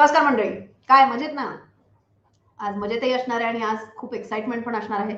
नमस्कार मंडळी. काय मजेत ना? आज मजेतही असणार आहे आणि आज खूप एक्साइटमेंट पण असणार आहे.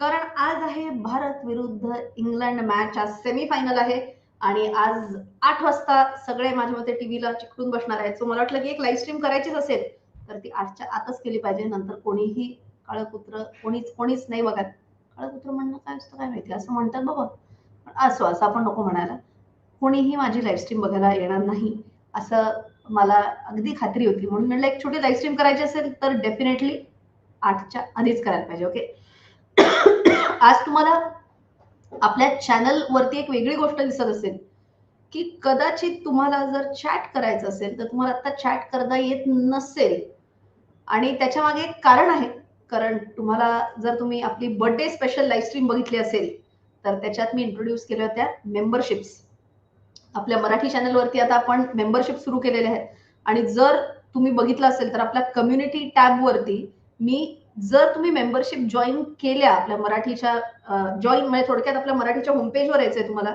कारण आज आहे भारत विरुद्ध इंग्लंड मॅच आज सेमीफायनल आहे आणि आज आठ वाजता सगळे माझ्या मते टीव्हीला चिकटून बसणार आहेत. सो मला वाटलं की एक लाईव्ह स्ट्रीम करायचीच असेल तर ती आजच्या आतच केली पाहिजे. नंतर कोणीही काळकुत्र कोणीच कोणीच नाही बघत. काळकुत्र म्हणणं काय असतं काय माहिती? असं म्हणतात बाबा. पण असो असं आपण नको म्हणायला. कोणीही माझी लाईव्ह स्ट्रीम बघायला येणार नाही. असं मला अगदी खात्री होती. म्हणून म्हणलं एक छोटी लाईव्ह स्ट्रीम करायची असेल तर डेफिनेटली आठच्या आधीच करायला पाहिजे ओके आज तुम्हाला आपल्या चॅनल वरती एक वेगळी गोष्ट दिसत असेल की कदाचित तुम्हाला जर चॅट करायचं असेल तर तुम्हाला आता चॅट करता येत नसेल. आणि त्याच्यामागे एक कारण आहे. कारण तुम्हाला जर तुम्ही आपली बर्थडे स्पेशल लाईव्ह स्ट्रीम बघितली असेल तर त्याच्यात मी इंट्रोड्यूस केल्या होत्या मेंबरशिप्स आपल्या मराठी चॅनलवरती आता आपण मेंबरशिप सुरू केलेले आहेत. आणि जर तुम्ही बघितलं असेल तर आपल्या कम्युनिटी टॅब वरती मी जर तुम्ही मेंबरशिप जॉईन केल्या आपल्या मराठीच्या जॉईन म्हणजे थोडक्यात आपल्या मराठीच्या होमपेजवर यायचंय तुम्हाला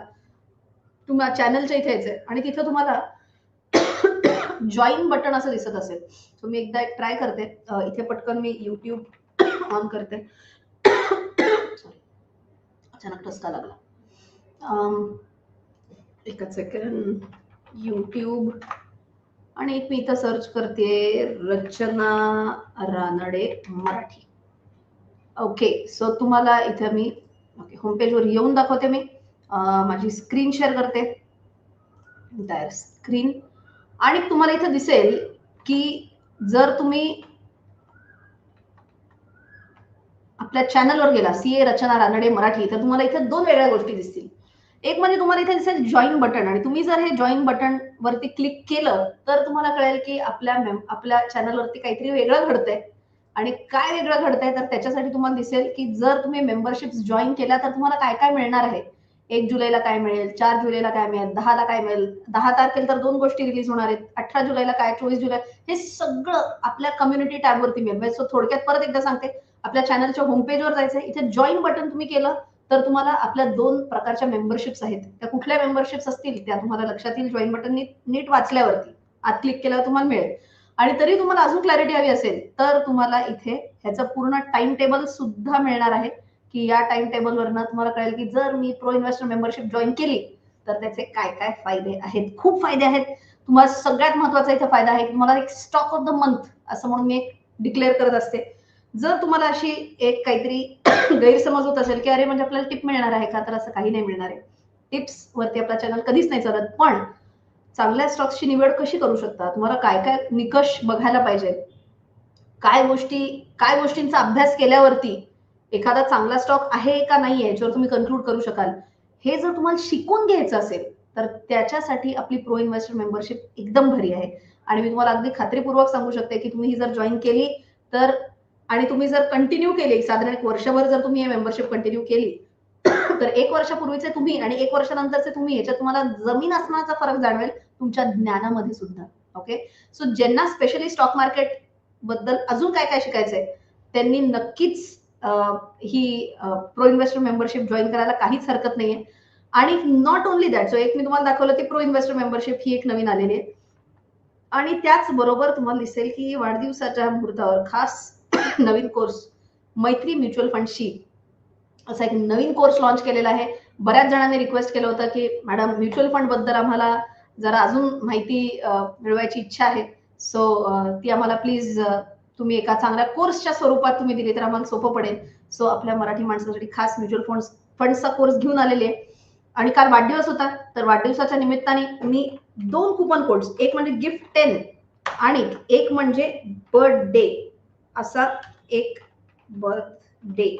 तुम्हाला चॅनलच्या इथे यायचंय. आणि तिथे तुम्हाला जॉईन बटन असं दिसत असेल. सो मी एकदा एक ट्राय करते. इथे पटकन मी युट्यूब ऑन करते. सॉरी अचानक ठसका लागला. अं, एकच सेकंड युट्यूब आणि एक मी इथं सर्च करते रचना रानडे मराठी. ओके सो तुम्हाला इथं मी ओके होमपेजवर येऊन दाखवते मी. माझी स्क्रीन शेअर करते. डायर स्क्रीन आणि तुम्हाला इथं दिसेल की जर तुम्ही आपल्या चॅनलवर गेला सी ए रचना रानडे मराठी तर तुम्हाला इथे दोन वेगळ्या गोष्टी दिसतील. एक म्हणजे तुम्हाला इथे दिसेल जॉईन बटन आणि तुम्ही जर हे जॉईन बटन वरती क्लिक केलं तर तुम्हाला कळेल की आपल्या मेम- आपल्या चॅनलवरती काहीतरी वेगळं घडतंय. आणि काय वेगळं घडतंय तर त्याच्यासाठी तुम्हाला दिसेल की जर तुम्ही मेंबरशिप जॉईन केल्या तर तुम्हाला काय काय मिळणार आहे? एक जुलैला काय मिळेल चार जुलैला काय मिळेल दहाला काय मिळेल दहा तारखेला तर दोन गोष्टी रिलीज होणार आहेत अठरा जुलैला काय चोवीस जुलै हे सगळं आपल्या कम्युनिटी टॅबवरती मिळेल. म्हणजे सो थोडक्यात परत एकदा सांगते आपल्या चॅनलच्या होमपेजवर जायचं इथे जॉईन बटन तुम्ही केलं तर तुम्हाला आपल्या दोन प्रकारच्या मेंबरशिप्स आहेत. त्या कुठल्या मेंबरशिप्स असतील त्या तुम्हाला लक्षात येईल जॉईन बटन नीट नीट वाचल्यावरती आत क्लिक केल्यावर तुम्हाला मिळेल. आणि तरी तुम्हाला अजून क्लॅरिटी हवी असेल तर तुम्हाला इथे ह्याचं पूर्ण टाइम टेबल सुद्धा मिळणार आहे की या टाइम टेबलवरनं तुम्हाला कळेल की जर मी प्रो इन्व्हेस्टर मेंबरशिप जॉईन केली तर त्याचे काय काय फायदे आहेत? खूप फायदे आहेत. तुम्हाला सगळ्यात महत्त्वाचा इथे फायदा आहे की तुम्हाला एक स्टॉक ऑफ द मंथ असं म्हणून मी एक डिक्लेअर करत असते. जर तुम्हाला अशी एक काहीतरी गैरसमज होत असेल की अरे म्हणजे आपल्याला टिप मिळणार आहे का? तर असं काही नाही मिळणार आहे. टिप्स वरती आपला चॅनल कधीच नाही चालत. पण चांगल्या स्टॉक्सची निवड कशी करू शकता? तुम्हाला काय काय निकष बघायला पाहिजे? काय गोष्टी काय गोष्टींचा अभ्यास केल्यावरती एखादा चांगला स्टॉक आहे का नाही याच्यावर तुम्ही कन्क्लूड करू शकाल? हे जर तुम्हाला शिकून घ्यायचं असेल तर त्याच्यासाठी आपली प्रो इन्व्हेस्टर मेंबरशिप एकदम भरी आहे. आणि मी तुम्हाला अगदी खात्रीपूर्वक सांगू शकते की तुम्ही ही जर जॉईन केली तर आणि तुम्ही जर कंटिन्यू केली साधारण एक वर्षभर जर तुम्ही हे मेंबरशिप कंटिन्यू केली तर एक वर्षापूर्वीचे तुम्ही आणि एक वर्षानंतरचे तुम्ही याच्यात तुम्हाला जमीन असण्याचा फरक जाणवेल तुमच्या ज्ञानामध्ये सुद्धा. ओके सो ज्यांना स्पेशली स्टॉक मार्केटबद्दल अजून काय काय शिकायचंय त्यांनी नक्कीच ही प्रो इन्व्हेस्टर मेंबरशिप जॉईन करायला काहीच हरकत नाहीये. आणि नॉट ओनली दॅट सो एक मी तुम्हाला दाखवलं की प्रो इन्व्हेस्टर मेंबरशिप ही एक नवीन आलेली आहे. आणि त्याच बरोबर तुम्हाला दिसेल की वाढदिवसाच्या मुहूर्तावर खास नवीन कोर्स मैत्री म्युच्युअल फंडशी असा एक नवीन कोर्स लॉन्च केलेला आहे. बऱ्याच जणांनी रिक्वेस्ट केलं होतं की मॅडम म्युच्युअल फंडबद्दल आम्हाला जरा अजून माहिती मिळवायची इच्छा आहे. सो ती आम्हाला प्लीज तुम्ही एका चांगल्या कोर्सच्या स्वरूपात तुम्ही दिली तर आम्हाला सोपं पडेल. सो आपल्या मराठी माणसासाठी खास म्युच्युअल फंड फंडचा कोर्स घेऊन आलेले आहे. आणि काल वाढदिवस होता तर वाढदिवसाच्या निमित्ताने मी दोन कुपन कोड्स एक म्हणजे गिफ्ट टेन आणि एक म्हणजे बर्थडे असा एक बर्थडे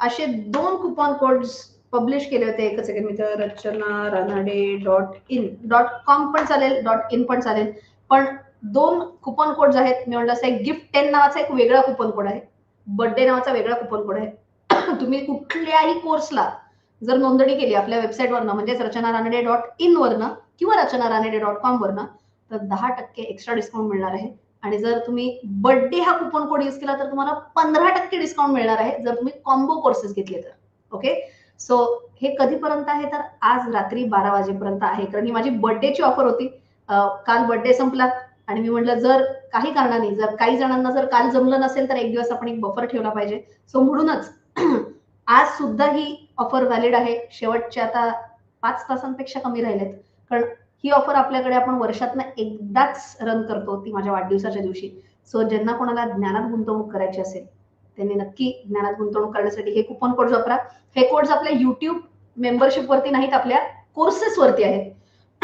असे दोन कुपन कोड्स पब्लिश केले होते. एक सेकंड मी तर Rachana Ranade dot in dot com पण चालेल डॉट इन पण चालेल. पण दोन कुपन कोड्स आहेत. मी म्हणलं असं एक गिफ्ट टेन नावाचा एक वेगळा कुपन कोड आहे. बर्थडे नावाचा वेगळा कुपन कोड आहे. तुम्ही कुठल्याही कोर्सला जर नोंदणी केली आपल्या वेबसाईटवरनं म्हणजेच रचना रानडे डॉट इन वरनं किंवा रचना रानडे डॉट कॉम वरनं तर दहा टक्के एक्स्ट्रा डिस्काउंट मिळणार आहे. आणि जर तुम्ही बर्थडे हा कुपन कोड यूज केला तर तुम्हाला पंधरा टक्के डिस्काउंट मिळणार आहे जर तुम्ही कॉम्बो कोर्सेस घेतले तर. ओके सो हे कधीपर्यंत आहे? तर आज रात्री बारा वाजेपर्यंत आहे. कारण ही माझी बर्थडेची ऑफर होती. काल बर्थडे संपला आणि मी म्हटलं जर काही कारणाने जर काही जणांना जर काल जमलं नसेल तर एक दिवस आपण एक बफर ठेवला पाहिजे. सो म्हणूनच आज सुद्धा ही ऑफर व्हॅलिड आहे. शेवटच्या आता पाच तासांपेक्षा कमी राहिलेत. कारण ही ऑफर आपल्याकडे आपण वर्षातनं एकदाच रन करतो ती माझ्या वाढदिवसाच्या दिवशी. सो ज्यांना कोणाला ज्ञानात गुंतवणूक करायची असेल त्यांनी नक्की ज्ञानात गुंतवणूक करण्यासाठी हे कुपन कोड वापरा. हे कोड्स आपल्या युट्यूब मेंबरशिप वरती नाहीत आपल्या कोर्सेस वरती आहेत.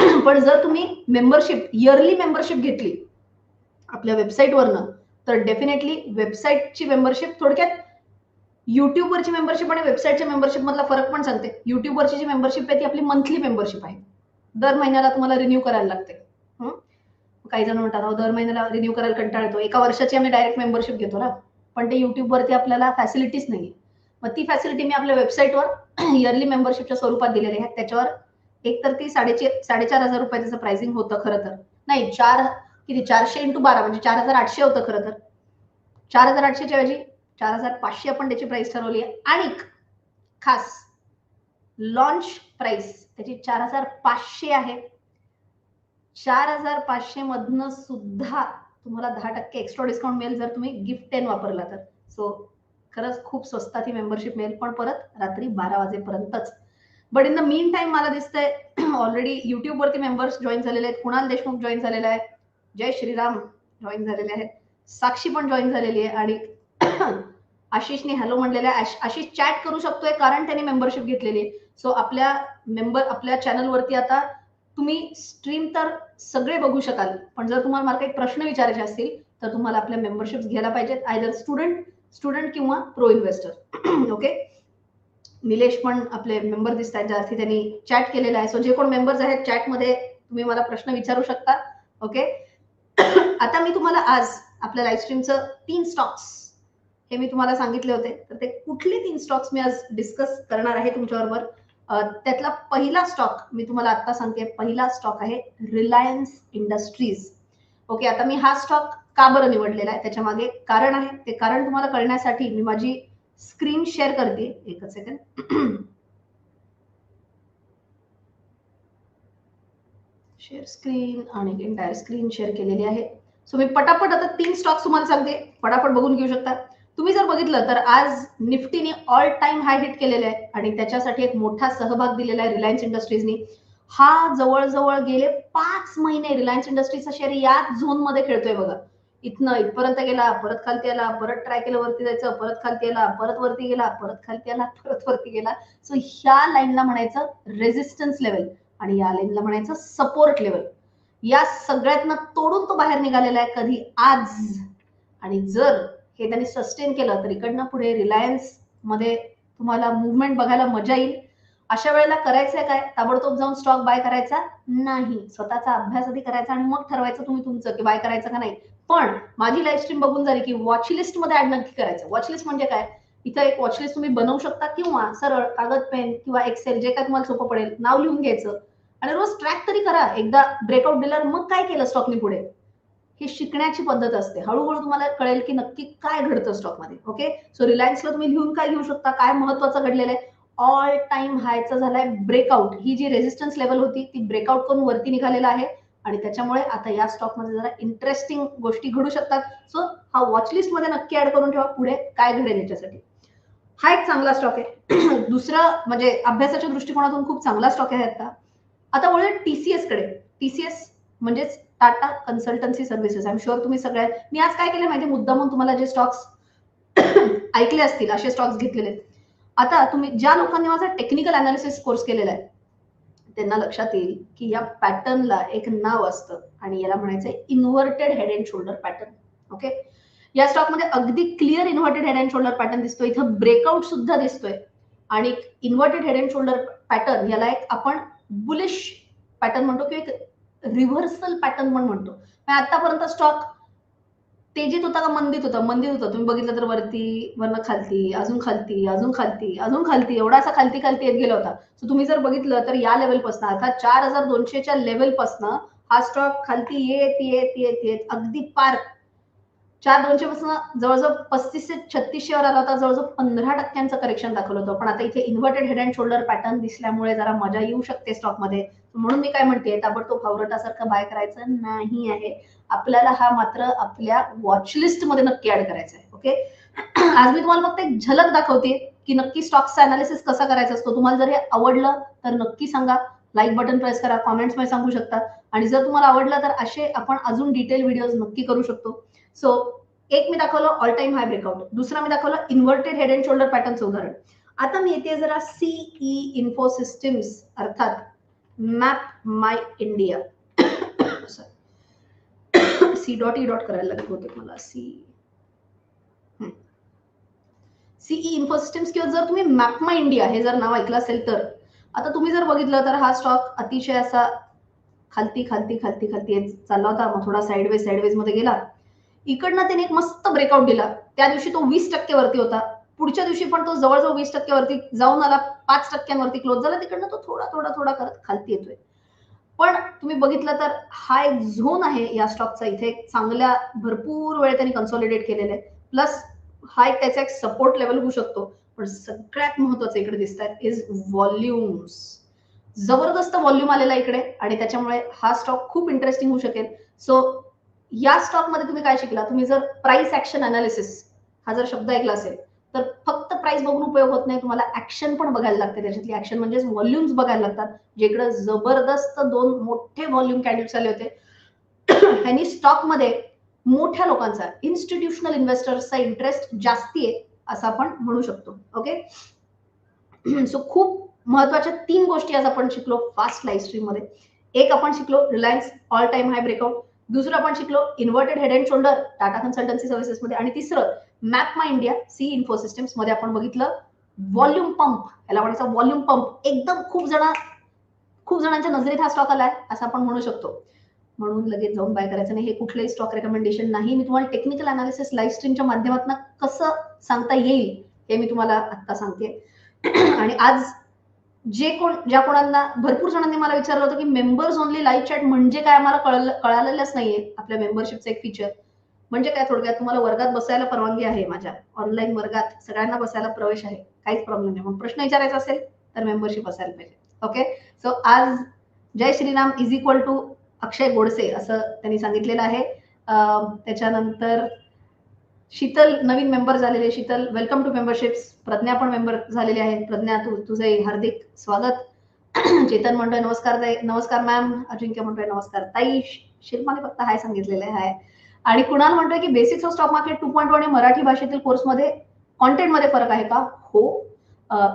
पण जर तुम्ही मेंबरशिप इयरली मेंबरशिप घेतली आपल्या वेबसाईटवरनं तर डेफिनेटली वेबसाईटची मेंबरशिप थोडक्यात युट्यूबवरची मेंबरशिप आणि वेबसाईटच्या मेंबरशिप मधला फरक पण सांगते. युट्यूबवरची जी मेंबरशिप आहे ती आपली मंथली मेंबरशिप आहे. दर महिन्याला तुम्हाला रिन्यू करायला लागते. काही जण म्हणतात दर महिन्याला रिन्यू करायला कंटाळ येतो एका वर्षाची आम्ही डायरेक्ट मेंबरशिप घेतो ना. पण ते युट्यूबवरती आपल्याला फॅसिलिटीज नाही मग ती फॅसिलिटी मी आपल्या वेबसाईटवर इयरली मेंबरशिपच्या स्वरूपात दिलेली आहे त्याच्यावर एक तर ती साडेचार साडेचार हजार रुपये त्याचं प्राइसिंग होतं खरं तर. नाही चार किती? चारशे इंटू बारा म्हणजे चार हजार आठशे होतं खरं तर. चार हजार आठशेच्या ऐवजी चार हजार पाचशे आपण त्याची प्राइस ठरवली आहे. आणि खास लॉन्च प्राइस त्याची चार हजार पाचशे आहे. चार हजार पाचशे मधनं सुद्धा तुम्हाला दहा टक्के एक्स्ट्रा डिस्काउंट मिळेल जर तुम्ही गिफ्ट टेन वापरला तर. सो खरंच खूप स्वस्तात ही मेंबरशिप मिळेल. पण परत रात्री बारा वाजेपर्यंतच. But in the mean time मला दिसतंय ऑलरेडी युट्यूब वरती मेंबर्स जॉईन झालेले आहेत. कुणाल देशमुख जॉईन झालेला आहे. जय श्रीराम जॉईन झालेले आहेत. साक्षी पण जॉईन झालेली आहे. आणि आशिषने हॅलो म्हणलेला आहे. आशिष चॅट करू शकतोय कारण त्याने मेंबरशिप घेतलेली आहे. सो आपल्या मेंबर आपल्या चॅनलवरती आता तुम्ही स्ट्रीम तर सगळे बघू शकाल पण जर तुम्हाला मला काही प्रश्न विचारायचे असतील तर तुम्हाला आपल्या मेंबरशिप घ्यायला पाहिजेत आयदर स्टुडंट स्टुडंट किंवा प्रो इन्व्हेस्टर ओके निलेश पण आपले मेंबर दिसत आहेत ज्यासाठी त्यांनी चॅट केलेला आहे. सो जे कोण मेंबर्स आहेत चॅटमध्ये तुम्ही मला प्रश्न विचारू शकता. ओके आता मी तुम्हाला आज आपल्या लाईव्ह स्ट्रीमचं तीन स्टॉक्स हे मी तुम्हाला सांगितले होते. तर ते कुठले तीन स्टॉक्स मी आज डिस्कस करणार आहे तुमच्याबरोबर? त्यातला पहिला स्टॉक मी तुम्हाला आता सांगते पहिला स्टॉक आहे रिलायन्स इंडस्ट्रीज ओके आता मी हा स्टॉक का बरं निवडलेला आहे? त्याच्यामागे कारण आहे. ते कारण तुम्हाला कळण्यासाठी मी माझी स्क्रीन शेअर करते. एकच सेकंड शेअर स्क्रीन आणि एंटायर स्क्रीन शेअर केलेली आहे. सो मी पटापट आता तीन स्टॉक्स तुम्हाला सांगते. पटापट बघून घेऊ शकता. तुम्ही जर बघितलं तर आज निफ्टीने ऑल टाइम हाय हिट केलेले आहे आणि त्याच्यासाठी एक मोठा सहभाग दिलेला आहे रिलायन्स इंडस्ट्रीजनी हा जवळजवळ गेले पाच महिने रिलायन्स इंडस्ट्रीजचा शेअर याच झोनमध्ये खेळतोय बघा. इथनं इथपर्यंत गेला परत खालती आला परत ट्राय केलं वरती जायचं परत खालती आला परत वरती गेला परत खालती आला परत वरती गेला. सो ह्या लाईनला म्हणायचं रेझिस्टन्स लेवल आणि या लाईनला म्हणायचं सपोर्ट लेवल या सगळ्यातनं तोडून तो बाहेर निघालेला आहे कधी? आज. आणि जर हे त्यांनी सस्टेन केलं तर इकडनं पुढे रिलायन्समध्ये तुम्हाला मुवमेंट बघायला मजा येईल. अशा वेळेला करायचंय काय? ताबडतोब जाऊन स्टॉक बाय करायचा? नाही. स्वतःचा अभ्यास आधी करायचा आणि मग ठरवायचं तुम्ही तुमचं की बाय करायचं का नाही. पण माझी लाईव्ह स्ट्रीम बघून झाली की वॉच लिस्टमध्ये ऍड नक्की करायचं. वॉच लिस्ट म्हणजे काय? इथं एक वॉच लिस्ट तुम्ही बनवू शकता किंवा सरळ कागद पेन किंवा एक्सेल जे काय तुम्हाला सोपं पडेल नाव लिहून घ्यायचं. आणि रोज ट्रॅक तरी करा. एकदा ब्रेकआउट दिल्यावर मग काय केलं स्टॉकनी पुढे? ही शिकण्याची पद्धत असते. हळूहळू तुम्हाला कळेल की नक्की काय घडतं स्टॉकमध्ये. ओके सो रिलायन्सला तुम्ही लिहून काय घेऊ शकता? काय महत्वाचं घडलेलं आहे? ऑल टाइम हायचा झालाय ब्रेकआउट ही जी रेझिस्टन्स लेवल होती ती ब्रेकआउट करून वरती निघालेला आहे. आणि त्याच्यामुळे आता या स्टॉकमध्ये जरा इंटरेस्टिंग गोष्टी घडू शकतात. सो हा वॉच लिस्टमध्ये नक्की ऍड करून ठेवा. पुढे काय घडेल याच्यासाठी. हा एक चांगला स्टॉक आहे. दुसरा म्हणजे अभ्यासाच्या दृष्टिकोनातून खूप चांगला स्टॉक आहे आता. आता वळूया टीसीएसकडे. टीसीएस म्हणजेच Tata Consultancy Services. I am sure तुम्ही सगळ्या मी आज काय केलं माहिती मुद्दा म्हणून तुम्हाला जे स्टॉक्स ऐकले असतील असे स्टॉक्स घेतलेले. आता तुम्ही ज्या लोकांनी माझा टेक्निकल अनालिसिस कोर्स केलेला आहे त्यांना लक्षात येईल की या पॅटर्नला एक नाव असतं आणि याला म्हणायचं inverted head and shoulder pattern okay या स्टॉकमध्ये अगदी clear inverted head and shoulder pattern दिसतोय. इथं ब्रेकआउट सुद्धा दिसतोय. आणि inverted head and shoulder pattern याला एक आपण बुलिश पॅटर्न म्हणतो की एक रिव्हर्सल पॅटर्न पण म्हणतो. आतापर्यंत स्टॉक तेजीत होता का मंदीत होता? मंदीत होता. तुम्ही बघितलं तर वरती वरनं खालती अजून खालती अजून खालती अजून खालती एवढा असा खालती खालती येत गेला होता. सो तुम्ही जर बघितलं तर या लेवलपासून अर्थात चार हजार दोनशेच्या लेवलपासून हा स्टॉक खालती येत येत येत येत अगदी पार चार दोनशे पासून जवळजवळ पस्तीस ते छत्तीसशे वर आला होता जवळजवळ पंधरा टक्क्यांचं करेक्शन दाखवलं होतं. पण आता इथे inverted head and shoulder pattern दिसल्यामुळे जरा मजा येऊ शकते स्टॉकमध्ये म्हणून मी काय म्हणते ताबडतोब फावरटासारखं बाय करायचं नाही आहे. आपल्याला हा मात्र आपल्या वॉचलिस्टमध्ये नक्की ऍड करायचा आहे ओके आज मी तुम्हाला फक्त एक झलक दाखवते की नक्की स्टॉक्सचा अनालिसिस कसा करायचा असतो. तुम्हाला जर हे आवडलं तर नक्की सांगा. लाईक बटन प्रेस करा कॉमेंट्समध्ये सांगू शकता. आणि जर तुम्हाला आवडलं तर असे आपण अजून डिटेल व्हिडिओज नक्की करू शकतो. सो एक मी दाखवलं ऑल टाइम हाय ब्रेकआउट दुसरा मी दाखवलं इन्व्हर्टेड हेड अँड शोल्डर पॅटर्नचं उदाहरण. आता मी येते जरा सीई इन्फो सिस्टम्स अर्थात Map my India C dot E dot करायला लागेल होते मला. सी सीई इन्फो सिस्टम्स किंवा जर तुम्ही मॅप माय इंडिया हे जर नाव ऐकलं असेल तर आता तुम्ही जर बघितलं तर हा स्टॉक अतिशय असा खालती खालती खालती खालती चालला होता. मग थोडा साईडवेज साईडवेजमध्ये गेला. इकडनं त्याने एक मस्त ब्रेकआउट दिला. त्या दिवशी तो वीस टक्के वरती होता. पुढच्या दिवशी पण तो जवळजवळ वीस टक्के वरती जाऊन आला. पाच टक्क्यांवरती क्लोज झाला. तिकडनं तो थोडा थोडा थोडा करत खालती येतोय. पण तुम्ही बघितलं तर हा एक झोन आहे या स्टॉकचा इथे चांगल्या भरपूर वेळ त्यांनी कन्सॉलिडेट केलेला आहे. प्लस हा एक त्याचा एक सपोर्ट लेवल होऊ शकतो. पण सगळ्यात महत्वाचं इकडे दिसत आहेत इज व्हॉल्युम्स जबरदस्त व्हॉल्यूम आलेला इकडे. आणि त्याच्यामुळे हा स्टॉक खूप इंटरेस्टिंग होऊ शकेल. सो या स्टॉकमध्ये तुम्ही काय शिकला? तुम्ही जर प्राइस ऍक्शन अनालिसिस हा जर शब्द ऐकला असेल तर फक्त प्राइस बघून उपयोग होत नाही तुम्हाला ऍक्शन पण बघायला लागते. त्याच्यातली ऍक्शन म्हणजे व्हॉल्युम्स बघायला लागतात. जिकडे जबरदस्त दोन मोठे व्हॉल्यूम कॅन्डिडेट्स आले होते. ह्यांनी स्टॉकमध्ये मोठ्या लोकांचा इन्स्टिट्यूशनल इन्व्हेस्टर्सचा इंटरेस्ट जास्ती आहे असं आपण म्हणू शकतो. ओके सो खूप महत्त्वाच्या तीन गोष्टी आज आपण शिकलो फास्ट लाईव्ह स्ट्रीममध्ये. एक आपण शिकलो Reliance all time high breakout दुसरं आपण शिकलो inverted head and shoulder Tata Consultancy Services मध्ये. आणि तिसरं Map My India C Info सिस्टम्समध्ये आपण बघितलं व्हॉल्यूम पंप याला म्हणायचा व्हॉल्यूम पंप एकदम खूप जण खूप जणांच्या नजरेत हा स्टॉक आलाय असं आपण म्हणू शकतो. म्हणून लगेच जाऊन बाय करायचं नाही. हे कुठलंही स्टॉक रेकमेंडेशन नाही. मी तुम्हाला टेक्निकल अनालिसिस लाईव्ह स्ट्रीमच्या माध्यमातून कसं सांगता येईल हे मी तुम्हाला आत्ता सांगते. आणि आज जे कोण ज्या कोणांना भरपूर जणांनी मला विचारलं होतं की मेंबर्स ओनली लाईव्ह चॅट म्हणजे काय मला कळलं कळालेलंच नाहीये आपल्या मेंबरशिपचं एक फीचर म्हणजे काय थोडक्यात तुम्हाला वर्गात बसायला परवानगी आहे माझ्या. ऑनलाईन वर्गात सगळ्यांना बसायला प्रवेश आहे. काहीच प्रॉब्लेम नाही. मग प्रश्न विचारायचा असेल तर मेंबरशिप असायला पाहिजे. ओके सो आज Jai Shriram is equal to Akshay Godse असं त्यांनी सांगितलेलं आहे. त्याच्यानंतर शीतल नवीन मेंबर झालेले Shital. Welcome to memberships Pragya पण मेंबर झालेले आहे. प्रज्ञा तू तुझे हार्दिक स्वागत. चेतन म्हणतोय नमस्कार ताई. नमस्कार मॅम अजिंक्य म्हणतोय नमस्कार. ताई शिल्पाने फक्त हाय सांगितलेलं आहे. आणि कुणाल म्हणतोय की basics of stock market two point one Marathi भाषेतील कोर्समध्ये कॉन्टेंटमध्ये फरक आहे का? हो.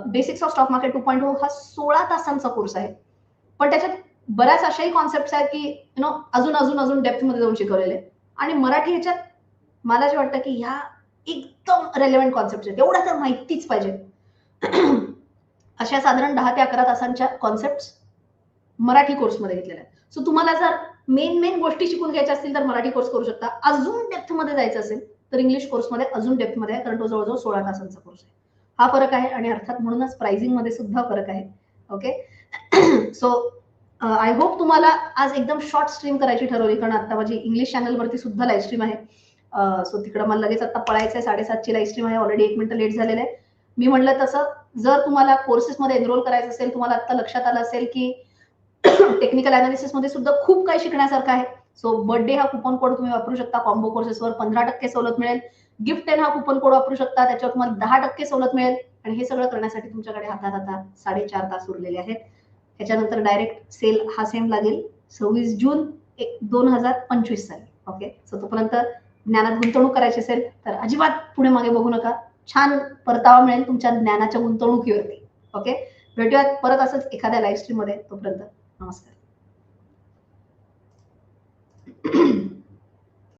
Basics of stock market two point हा सोळा तासांचा कोर्स आहे. पण त्याच्यात बऱ्याच अशाही कॉन्सेप्ट आहेत की यु नो अजून अजून अजून डेप्थमध्ये जाऊन शिकवलेले. आणि मराठी ह्याच्यात मला जे वाटतं की ह्या एकदम रेलेव्हंट कॉन्सेप्ट आहेत. एवढ्या तर माहितीच पाहिजे अशा साधारण दहा ते अकरा तासांच्या कॉन्सेप्ट मराठी कोर्समध्ये घेतलेल्या आहेत. सो तुम्हाला जर मेन मेन गोष्टी शिकून घ्यायच्या असतील तर मराठी कोर्स करू शकता. अजून डेप्थमध्ये जायचं असेल तर इंग्लिश कोर्समध्ये अजून डेप्थमध्ये आहे कारण तो जवळजवळ सोळा तासांचा कोर्स आहे. हा फरक आहे आणि अर्थात म्हणूनच प्राइसिंगमध्ये सुद्धा फरक आहे. ओके सो आय होप तुम्हाला आज एकदम शॉर्ट स्ट्रीम करायची ठरवली कारण आता माझी इंग्लिश चॅनलवरती सुद्धा लाईव्ह स्ट्रीम आहे. सो तिकडं मला लगेच आता पळायचं आहे साडेसातची लाईव्ह स्ट्रीम आहे ऑलरेडी एक मिनिटं लेट झालेलं आहे. मी म्हणलं तसं जर तुम्हाला कोर्सेसमध्ये एनरोल करायचं असेल तुम्हाला आता लक्षात आलं असेल की टेक्निकल अनालिसिसमध्ये सुद्धा खूप काही शिकण्यासारखं आहे. सो बर्थडे हा कुपन कोड तुम्ही वापरू शकता कॉम्बो कोर्सेसवर पंधरा टक्के सवलत मिळेल. गिफ्ट टेन हा कुपन कोड वापरू शकता त्याच्यावर तुम्हाला दहा टक्के सवलत मिळेल. आणि हे सगळं करण्यासाठी तुमच्याकडे हातात आता साडेचार तास उरलेले आहेत. त्याच्यानंतर डायरेक्ट सेल हा सेम लागेल. सव्वीस जून एक दोन हजार पंचवीस साली. ओके सो तोपर्यंत ज्ञानात गुंतवणूक करायची असेल तर अजिबात पुढे मागे बघू नका. छान परतावा मिळेल तुमच्या ज्ञानाच्या गुंतवणुकीवरती. ओके भेटूयात परत असंच एखाद्या लाईव्ह स्ट्रीममध्ये तोपर्यंत. नमस्कार.